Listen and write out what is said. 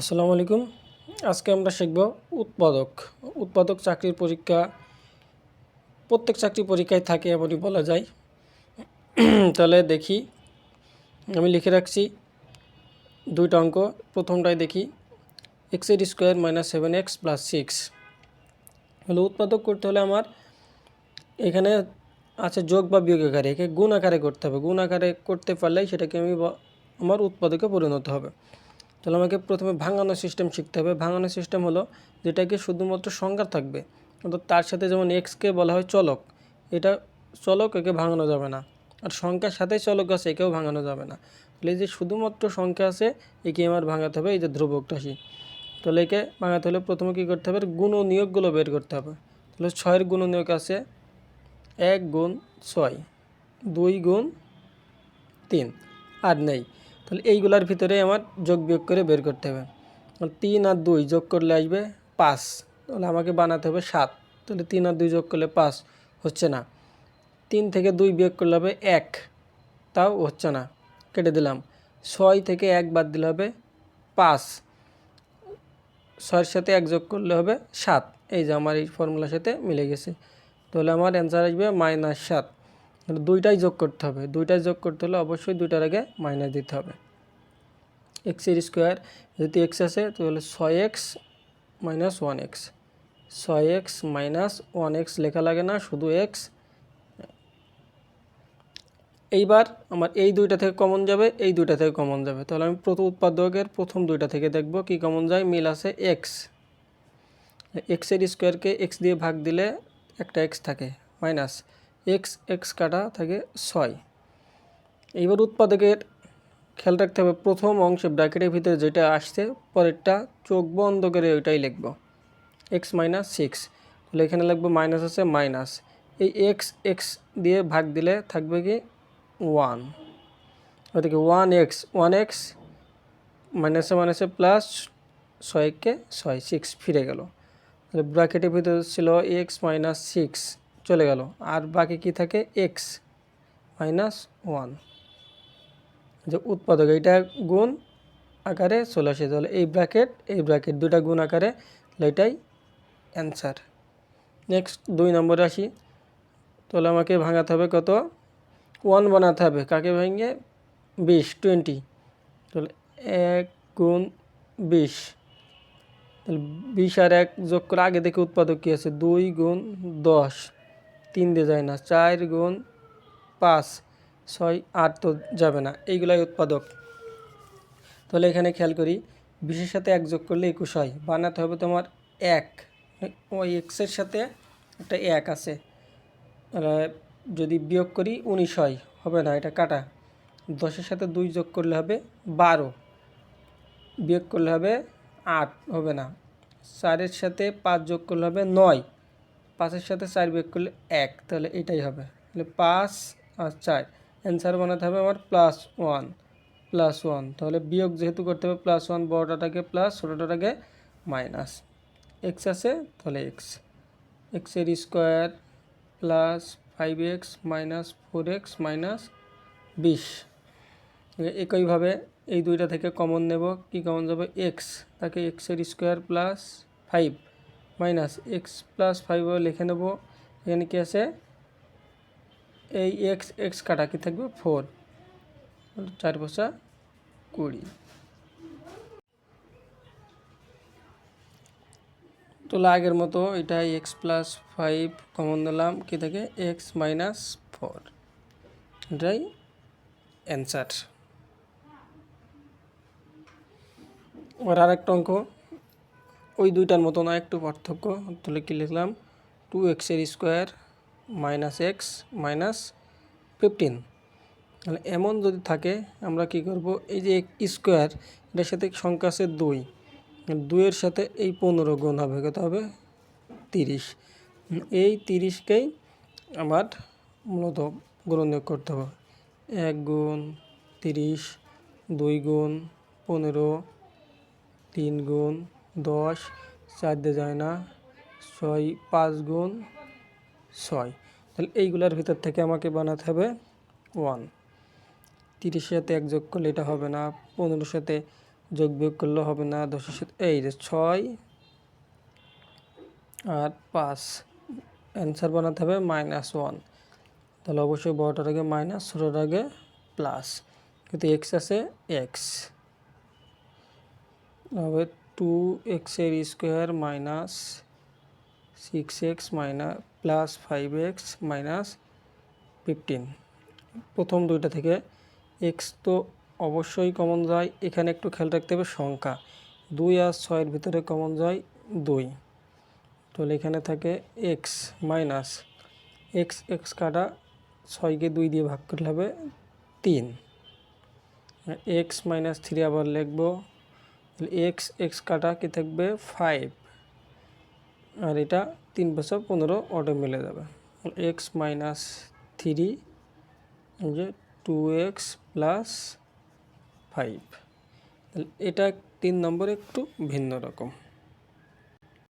আসসালামু আলাইকুম। আজকে আমরা শিখব উৎপাদক। উৎপাদক চাকরির পরীক্ষা, প্রত্যেক চাকরি পরীক্ষায় থাকে এমনই বলা যায়। তাহলে দেখি, আমি লিখে রাখছি দুইটা অঙ্ক। প্রথমটায় দেখি এক্সের square minus seven x plus six হলো উৎপাদক করতে হলে আমার এখানে আছে যোগ বা বিয়োগ আকারে। একে গুণ আকারে করতে হবে। গুণ আকারে করতে পারলেই সেটাকে আমি আমার উৎপাদকে পরিণত হবে। তাহলে আমাকে প্রথমে ভাঙানো সিস্টেম শিখতে হবে। ভাঙানো সিস্টেম হলো যেটাকে শুধুমাত্র সংখ্যা থাকবে। অর্থাৎ তার সাথে যেমন এক্সকে বলা হয় চলক, এটা চলক একে ভাঙানো যাবে না। আর সংখ্যার সাথে চলক আছে, একেও ভাঙানো যাবে না। তাহলে যে শুধুমাত্র সংখ্যা আছে, একে আমার ভাঙাতে হবে, এই যে ধ্রুবক রাশি। তাহলে একে ভাঙাতে হলে প্রথমে কী করতে হবে? গুণ ও নিয়োগগুলো বের করতে হবে। তাহলে ছয়ের গুণ নিয়োগ আছে, এক গুণ ছয়, দুই গুণ তিন, আর নেই। তাহলে এইগুলার ভিতরে আমার যোগ বিয়োগ করে বের করতে হবে। তিন আর দুই যোগ করলে আসবে পাঁচ। তাহলে আমাকে বানাতে হবে সাত। তাহলে তিন আর দুই যোগ করলে পাঁচ হচ্ছে না। তিন থেকে দুই বিয়োগ করলে হবে এক। তাও হচ্ছে না। কেটে দিলাম। ছয় থেকে এক বাদ দিলে হবে পাঁচ। ছয়ের সাথে এক যোগ করলে হবে সাত। এই যে আমার এই ফর্মুলার সাথে মিলে গেছে। তাহলে আমার অ্যান্সার আসবে মাইনাস সাত। দুইটাই যোগ করতে হবে। দুইটাই যোগ করতে হলে অবশ্যই দুইটার আগে মাইনাস দিতে হবে। এক্সের স্কোয়ার, যদি এক্স আছে তাহলে ছয় এক্স মাইনাস ওয়ান এক্স ছয় এক্স মাইনাস ওয়ান এক্স লেখা লাগে না, শুধু এক্স এইবার আমার এই দুইটা থেকে কমন যাবে, এই দুইটা থেকে কমন যাবে। তাহলে আমি প্রথম উৎপাদকের প্রথম দুইটা থেকে দেখব কি কমন যায়, মিল আছে এক্স এক্সের স্কোয়ারকে এক্স দিয়ে ভাগ দিলে একটা এক্স থাকে মাইনাস এক্স এক্স কাটা থাকে ছয়। এইবার উৎপাদকের খেয়াল রাখতে হবে প্রথম অংশে ব্র্যাকেটের ভিতরে যেটা আসছে, পরেরটা চোখ বন্ধ করে ওইটাই লিখব। এক্স মাইনাস সিক্স তাহলে এখানে লিখব মাইনাস আছে মাইনাস এই এক্স এক্স দিয়ে ভাগ দিলে থাকবে কি ওয়ান ওদিকে ওয়ান এক্স ওয়ান এক্স মাইনাসে মাইনাসে প্লাস ছয়কে ছয় সিক্স ফিরে গেল। তাহলে ব্র্যাকেটের ভিতরে ছিল এক্স মাইনাস সিক্স চলে গেল। আর বাকি কি থাকে? এক্স মাইনাস ওয়ান যে উৎপাদক, এইটা গুণ আকারে চলে আসে। তাহলে এই ব্র্যাকেট এই ব্র্যাকেট দুটা গুণ আকারে এটাই অ্যান্সার নেক্সট দুই নম্বরে আসি। তাহলে আমাকে ভাঙাতে হবে কত? ওয়ান বানাতে হবে। কাকে ভেঙে? বিশ টোয়েন্টি তাহলে এক গুণ বিশ। তাহলে বিশ আর এক যোগ করে আগে থেকে উৎপাদক কী আছে? দুই গুণ দশ। তিন দিয়ে যায় না, চার গুণ পাঁচ। ছয়, আট তো যাবে না। এইগুলাই উৎপাদক। তাহলে এখানে খেয়াল করি, বিশের সাথে এক যোগ করলে একুশ হয়। বানাতে হবে তোমার এক। ওই এক্সের সাথে একটা এক আছে। যদি বিয়োগ করি, উনিশ হয়। হবে না, এটা কাটা। দশের সাথে দুই যোগ করলে হবে বারো। বিয়োগ করলে হবে আট, হবে না। চারের সাথে পাঁচ যোগ করলে হবে নয়। পাঁচের সাথে চার বিয়োগ করলে এক, তাহলে এটাই হবে। তাহলে পাঁচ আর চার। অ্যান্সার বানাতে হবে আমার প্লাস ওয়ান প্লাস ওয়ান। তাহলে বিয়োগ যেহেতু করতে হবে প্লাস ওয়ান বড়টাকে প্লাস ছোটোটাকে মাইনাস। এক্স আছে, তাহলে এক্স এক্সের square plus five x minus four x minus বিশ। একইভাবে এই দুইটা থেকে কমন নেব, কি কমন যাবে? এক্স তাকে এক্সের square plus five minus x plus five লিখে নেব। এখানে কি আছে? এই এক্স এক্স কাটা কি থাকবে? ফোর। চার বসা কুড়ি। তো আগের মতো এটা এক্স প্লাস ফাইভ কমন দিলাম কি থাকে? X minus four. এটাই অ্যান্সার। আর আরেকটা অঙ্ক। ওই দুইটার মতো না, একটু পার্থক্য। তাহলে কি লিখলাম? টু এক্সের square minus x minus fifteen তাহলে এমন যদি থাকে, আমরা কি করব? এই যে স্কোয়ার এটার সাথে সংখ্যা আছে দুই। দুইয়ের সাথে এই পনেরো গুণ হবে, কত হবে? তিরিশ। এই তিরিশকেই আমার মূলত গুণনীয় করতে হবে। এক গুণ তিরিশ, দুই গুণ পনেরো, তিন গুণ দশ, চার দিয়ে যায় না, ছয়, পাঁচ গুণ ছয়। তাহলে এইগুলোর ভিতর থেকে আমাকে বানাতে হবে ওয়ান তিরিশের সাথে এক যোগ করলে এটা হবে না, পনেরোর সাথে যোগ বিয়োগ করলে হবে না, দশের সাথে, এই যে ছয় আর পাঁচ। অ্যান্সার বানাতে হবে মাইনাস ওয়ান তাহলে অবশ্যই বড়টার আগে মাইনাস ছোটোটার আগে প্লাস কিন্তু এক্স আছে এক্স হবে টু এক্সের square minus six x minus plus five x minus fifteen প্রথম দুইটা থেকে এক্স তো অবশ্যই কমন যায়। এখানে একটু খেয়াল রাখতে হবে সংখ্যা। দুই আর ছয়ের ভিতরে কমন যায় দুই। তাহলে এখানে থাকে এক্স মাইনাস এক্স এক্স কাটা ছয়কে দুই দিয়ে ভাগ করলে হবে তিন। এক্স মাইনাস থ্রি আবার লিখব। এক্স এক্স কাটা কি থাকবে ফাইভ আর এটা তিন বছর পনেরো অটো মিলে যাবে। এক্স মাইনাস থ্রি যে টু এক্স প্লাস ফাইভ এটা তিন নম্বর একটু ভিন্ন রকম।